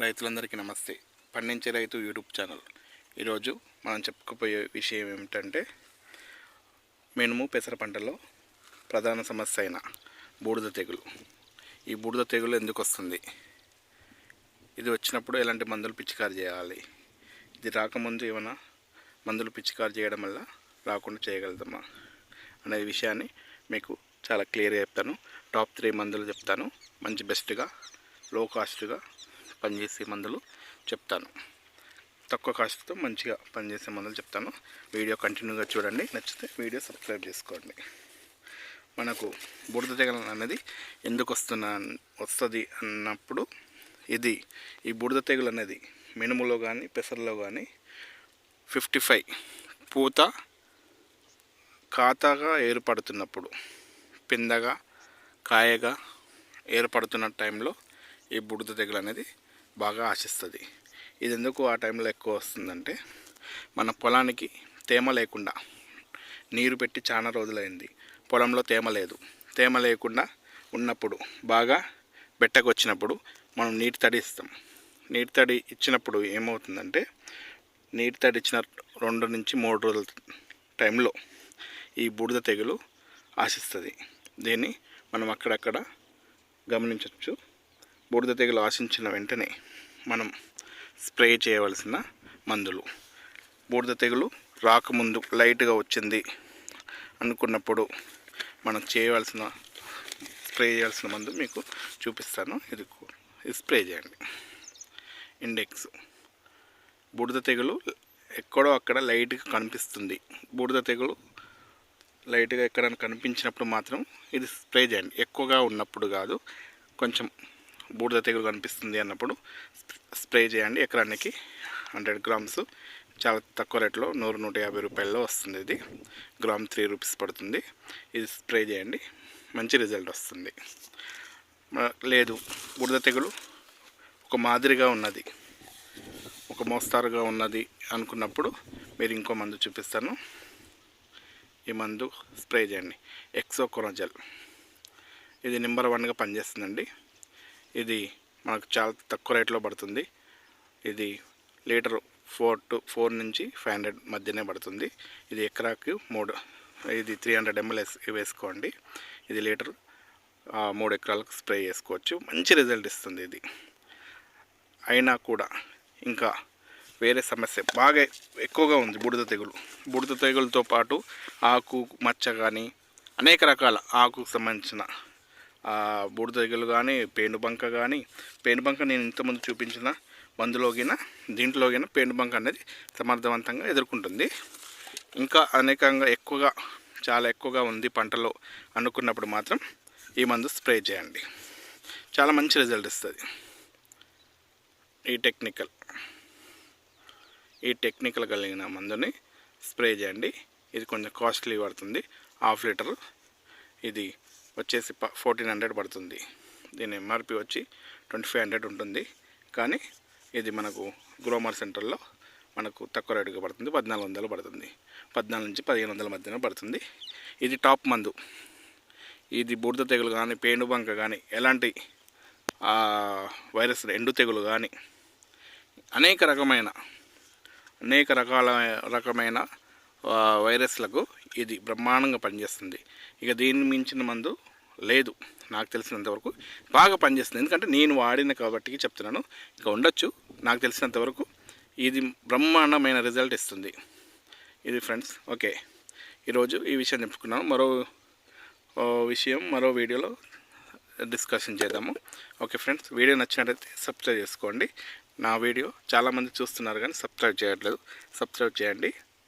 రైతులందరికీ నమస్తే. పండించే రైతు యూట్యూబ్ ఛానల్. ఈరోజు మనం చెప్పుకోపోయే విషయం ఏమిటంటే మినుము పెసర పంటలో ప్రధాన సమస్య అయిన బూడిద తెగులు. ఈ బూడిద తెగులు ఎందుకు వస్తుంది? ఇది వచ్చినప్పుడు ఎలాంటి మందులు పిచికారి చేయాలి? ఇది రాకముందు ఏమైనా మందులు పిచికారి చేయడం వల్ల రాకుండా చేయగలుగుతామా? అనే విషయాన్ని మీకు చాలా క్లియర్గా చెప్తాను. టాప్ త్రీ మందులు చెప్తాను. మంచి బెస్ట్గా లో కాస్ట్గా పనిచేసే మందులు చెప్తాను. తక్కువ కాస్ట్తో మంచిగా పనిచేసే మందులు చెప్తాను. వీడియో కంటిన్యూగా చూడండి. నచ్చితే వీడియో సబ్స్క్రైబ్ చేసుకోండి. మనకు బురద తెగల అనేది ఎందుకు వస్తున్నా వస్తుంది అన్నప్పుడు ఇది ఈ బురద తెగులు అనేది మినుములో కానీ పెసరలో కానీ ఫిఫ్టీ ఫైవ్ పూత ఖాతాగా ఏర్పడుతున్నప్పుడు పిందగా కాయగా ఏర్పడుతున్న టైంలో ఈ బుడద తెగులు అనేది బాగా ఆశిస్తుంది. ఇది ఎందుకు ఆ టైంలో ఎక్కువ వస్తుందంటే మన పొలానికి తేమ లేకుండా నీరు పెట్టి చాలా రోజులైంది. పొలంలో తేమ లేదు. తేమ లేకుండా ఉన్నప్పుడు బాగా బెట్టకు వచ్చినప్పుడు మనం నీటి తడి ఇస్తాం. నీటి తడి ఇచ్చినప్పుడు ఏమవుతుందంటే నీటి తడి ఇచ్చిన రెండు నుంచి మూడు రోజుల టైంలో ఈ బూడిద తెగులు ఆశిస్తుంది. దీన్ని మనం అక్కడక్కడ గమనించవచ్చు బూడిద తెగులు ఆశించిన వెంటనే మనం స్ప్రే చేయవలసిన మందులు. బూడిద తెగులు రాకముందు లైట్గా వచ్చింది అనుకున్నప్పుడు మనం చేయవలసిన స్ప్రే చేయాల్సిన మందు మీకు చూపిస్తాను. ఇది ఇది స్ప్రే చేయండి. ఇండెక్స్. బూడిద తెగులు ఎక్కడో అక్కడ లైట్గా కనిపిస్తుంది. బూడిద తెగులు లైట్గా ఎక్కడైనా కనిపించినప్పుడు మాత్రం ఇది స్ప్రే చేయండి. ఎక్కువగా ఉన్నప్పుడు కాదు కొంచెం బూడిద తెగులు కనిపిస్తుంది అన్నప్పుడు స్ప్రే చేయండి ఎకరానికి హండ్రెడ్ గ్రామ్స్. చాలా తక్కువ రేట్లో నూరు నూట యాభై రూపాయల్లో వస్తుంది ఇది. గ్రామ్ త్రీ రూపీస్ పడుతుంది. ఇది స్ప్రే చేయండి. మంచి రిజల్ట్ వస్తుంది. లేదు. బురద తెగులు ఒక మాదిరిగా ఉన్నది. ఒక మోస్తారుగా ఉన్నది అనుకున్నప్పుడు మీరు ఇంకో మందు చూపిస్తాను. ఈ మందు స్ప్రే చేయండి. ఎక్సోకోనజల్. ఇది నెంబర్ వన్గా పనిచేస్తుందండి. ఇది మనకు చాలా తక్కువ రేట్లో పడుతుంది. ఇది లీటర్ ఫోర్ టు ఫోర్ నుంచి ఫైవ్ హండ్రెడ్ మధ్యనే పడుతుంది. ఇది ఎకరాకు మూడు ఇది త్రీ హండ్రెడ్ ఎంఎల్ వేసుకోండి. ఇది లీటర్ మూడు ఎకరాలకు స్ప్రే చేసుకోవచ్చు. మంచి రిజల్ట్ ఇస్తుంది ఇది. అయినా కూడా ఇంకా వేరే సమస్య బాగా ఎక్కువగా ఉంది బూడిద తెగులు. బూడిద తెగులతో పాటు ఆకు మచ్చ కానీ అనేక రకాల ఆకుకు సంబంధించిన బూడిద తెగులు కానీ పేనుబంక కానీ పేనుబంక నేను ఇంతకుముందు చూపించిన మందులోగిన దీంట్లోగిన పేనుబంక అనేది సమర్థవంతంగా ఎదుర్కొంటుంది. ఇంకా అనేకంగా ఎక్కువగా చాలా ఎక్కువగా ఉంది పంటలో అనుకున్నప్పుడు మాత్రం ఈ మందు స్ప్రే చేయండి. చాలా మంచి రిజల్ట్ ఇస్తుంది. ఈ టెక్నికల్. ఈ టెక్నికల్ కలిగిన మందుని స్ప్రే చేయండి. ఇది కొంచెం కాస్ట్లీ పడుతుంది. Half litre. ఇది వచ్చేసి ఫోర్టీన్ హండ్రెడ్ పడుతుంది. దీని ఎంఆర్పి వచ్చి ట్వంటీ ఫైవ్ హండ్రెడ్ ఉంటుంది. కానీ ఇది మనకు గ్రోమర్ సెంటర్లో మనకు తక్కువ రేటుగా పడుతుంది. పద్నాలుగు వందలు పడుతుంది. పద్నాలుగు నుంచి పదిహేను వందల మధ్యన పడుతుంది. ఇది టాప్ మందు. ఇది బూడిద తెగులు కానీ పేనుబంక కానీ ఎలాంటి వైరస్ ఎండు తెగులు కానీ అనేక రకమైన అనేక రకాల రకమైన వైరస్లకు ఇది బ్రహ్మాండంగా పనిచేస్తుంది. ఇక దీన్ని మించిన మందు లేదు. నాకు తెలిసినంతవరకు బాగా పనిచేస్తుంది. ఎందుకంటే నేను వాడిన కాబట్టి చెప్తున్నాను. ఇక ఉండొచ్చు. నాకు తెలిసినంతవరకు ఇది బ్రహ్మాండమైన రిజల్ట్ ఇస్తుంది. ఇది ఫ్రెండ్స్ ఓకే. ఈరోజు ఈ విషయం చెప్పుకున్నాను. మరో విషయం మరో వీడియోలో డిస్కషన్ చేద్దాము. ఓకే ఫ్రెండ్స్ వీడియో నచ్చినట్లయితే సబ్స్క్రైబ్ చేసుకోండి. నా వీడియో చాలామంది చూస్తున్నారు కానీ సబ్స్క్రైబ్ చేయట్లేదు. సబ్స్క్రైబ్ చేయండి.